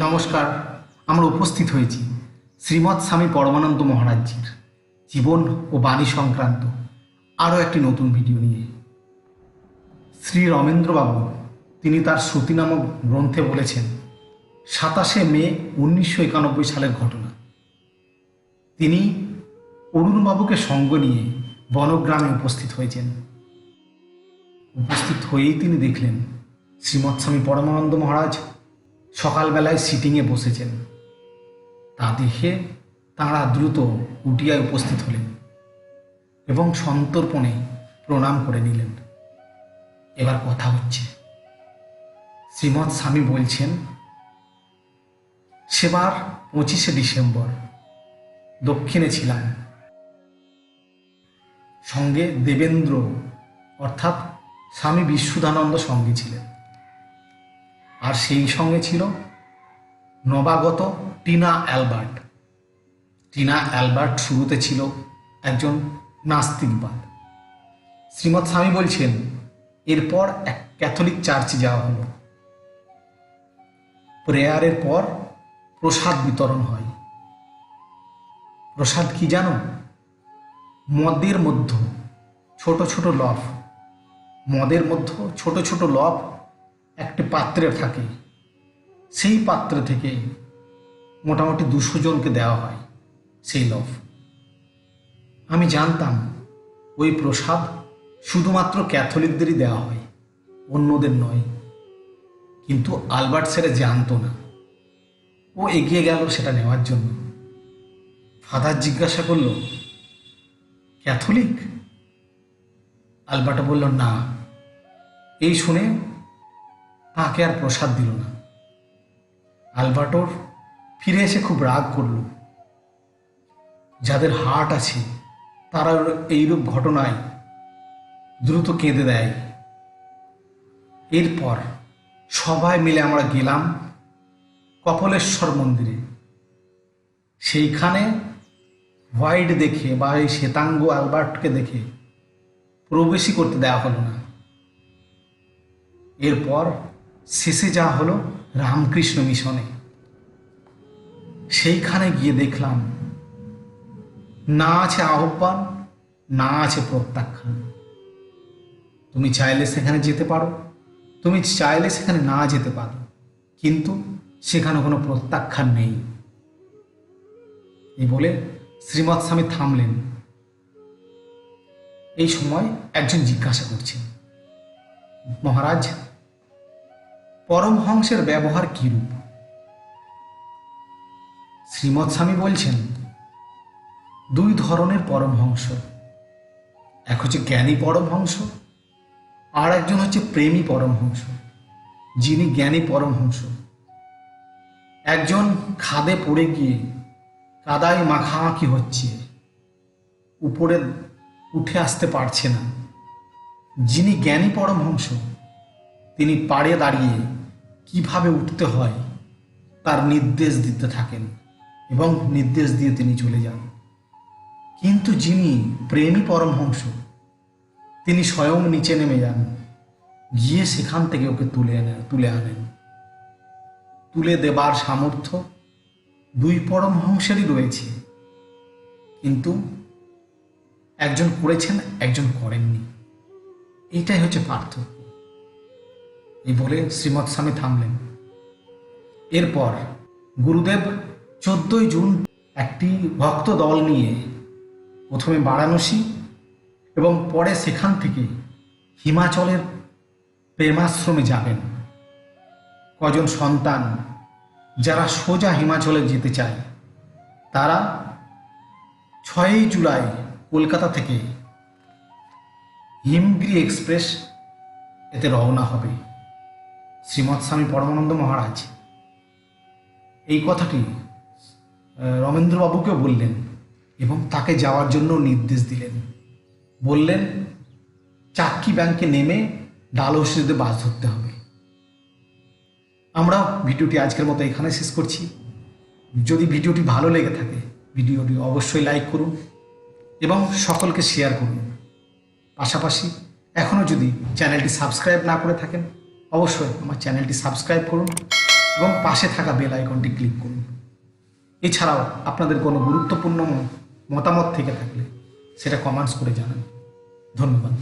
নমস্কার, আমরা উপস্থিত হয়েছি শ্রীমৎ স্বামী পরমানন্দ মহারাজজির জীবন ও বাণী সংক্রান্ত আরও একটি নতুন ভিডিও নিয়ে। শ্রী রমেন্দ্রবাবু, তিনি তার শ্রুতি নামক গ্রন্থে বলেছেন, সাতাশে মে উনিশশো একানব্বই সালের ঘটনা। তিনি অরুণবাবুকে সঙ্গ নিয়ে বনগ্রামে উপস্থিত হয়েছেন। উপস্থিত হয়েই তিনি দেখলেন শ্রীমৎ স্বামী পরমানন্দ মহারাজ সকালবেলায় সিটিংয়ে বসেছেন। তা দেখে তাঁরা দ্রুত উটিয়ায় উপস্থিত হলেন এবং সন্তর্পণে প্রণাম করে নিলেন। এবার কথা হচ্ছে, শ্রীমৎ স্বামী বলছেন, সেবার পঁচিশে ডিসেম্বর দক্ষিণে ছিলাম। সঙ্গে দেবেন্দ্র অর্থাৎ স্বামী বিশুদ্ধানন্দ সঙ্গে ছিলেন। আর সেই সঙ্গে ছিল নবাগত টিনা অ্যালবার্ট। টিনা অ্যালবার্ট শুরুতে ছিল একজন নাস্তিকবাদ। শ্রীমৎ স্বামী বলছেন, এরপর এক ক্যাথলিক চার্চে যাওয়া হলো। প্রেয়ারের পর প্রসাদ বিতরণ হয়। প্রসাদ কি জানো? মদের মধ্য ছোট ছোট লফ। মদের মধ্যে ছোট ছোট লফ একটি পাত্রে থাকে। সেই পাত্র থেকে মোটামুটি দুশো জনকে দেওয়া হয় সেই লভ। আমি জানতাম ওই প্রসাদ শুধুমাত্র ক্যাথলিকদেরই দেওয়া হয়, অন্যদের নয়। কিন্তু আলবার্ট সেটা জানতো না। ও এগিয়ে গেল সেটা নেওয়ার জন্য। ফাদার জিজ্ঞাসা করল, ক্যাথলিক? আলবার্টা বলল, না। এই শুনে তাকে আর প্রসাদ দিল না। আলবার্টোর ফিরে এসে খুব রাগ করল। যাদের হার্ট আছে, তারা এইরূপ ঘটনায় দ্রুত কেঁদে দেয়। এরপর সবাই মিলে আমরা গেলাম কপলেশ্বর মন্দিরে। সেইখানে হোয়াইট দেখে বা এই শ্বেতাঙ্গ আলবার্টকে দেখে প্রবেশই করতে দেওয়া হলো না। এরপর শেষে যা হলো রামকৃষ্ণ মিশনে। সেইখানে গিয়ে দেখলাম, না আছে আহ্বান, না আছে প্রত্যাখ্যান। তুমি চাইলে সেখানে যেতে পারো, তুমি চাইলে সেখানে না যেতে পারো, কিন্তু সেখানে কোনো প্রত্যাখ্যান নেই। এই বলে শ্রীমৎ স্বামী থামলেন। এই সময় একজন জিজ্ঞাসা করছেন, মহারাজ পরমহংসের ব্যবহার কিরূপ শ্রীমৎ স্বামী বলছেন, দুই ধরনের পরমহংস এক হচ্ছে জ্ঞানী পরমহংস আর একজন হচ্ছে প্রেমী পরমহংস যিনি জ্ঞানী পরমহংস একজন খাদে পড়ে গিয়ে কাদায় মাখামাখি হচ্ছে, উপরে উঠে আসতে পারছে না। যিনি জ্ঞানী পরমহংস তিনি পাড়ে দাঁড়িয়ে কীভাবে উঠতে হয়, তার নির্দেশ দিতে থাকেন এবং নির্দেশ দিয়ে তিনি চলে যান। কিন্তু যিনি প্রেমী পরমহংস, তিনি স্বয়ং নিচে নেমে যান, গিয়ে সেখান থেকে ওকে তুলে এনে তুলে আনেন। তুলে দেবার সামর্থ্য দুই পরমহংসেরই রয়েছে। কিন্তু একজন করেছেন, একজন করেননি। এটাই হচ্ছে পার্থক্য। এই বলে শ্রীমৎ স্বামী থামলেন। এরপর গুরুদেব চোদ্দই জুন একটি ভক্ত দল নিয়ে প্রথমে বারাণসী এবং পরে সেখান থেকে হিমাচলের প্রেমাশ্রমে যাবেন। কজন সন্তান যারা সোজা হিমাচলে যেতে চায়, তারা ছয়ই জুলাই কলকাতা থেকে হিমগিরি এক্সপ্রেস এতে রওনা হবে। শ্রীমৎ স্বামী পরমানন্দ মহারাজ। এই কথাটি আহ, রমেন্দ্রবাবুকে বললেন এবং তাকে যাওয়ার জন্য নির্দেশ দিলেন। বললেন চাক্কি ব্যাংকে নেমে ডাল ডালহসিতে বাস ধরতে হবে। আমরা ভিডিওটি আজকের মতো এখানে শেষ করছি। যদি ভিডিওটি ভালো লেগে থাকে ভিডিওটি অবশ্যই লাইক করুন এবং সকলকে শেয়ার করুন। পাশাপাশি এখনও যদি চ্যানেলটি সাবস্ক্রাইব না করে থাকেন অবশ্যই আমার চ্যানেলটি সাবস্ক্রাইব করুন এবং পাশে থাকা বেল আইকনটি ক্লিক করুন। এছাড়াও আপনাদের কোনো গুরুত্বপূর্ণ মতামত থেকে থাকলে সেটা কমেন্টস করে জানান। ধন্যবাদ।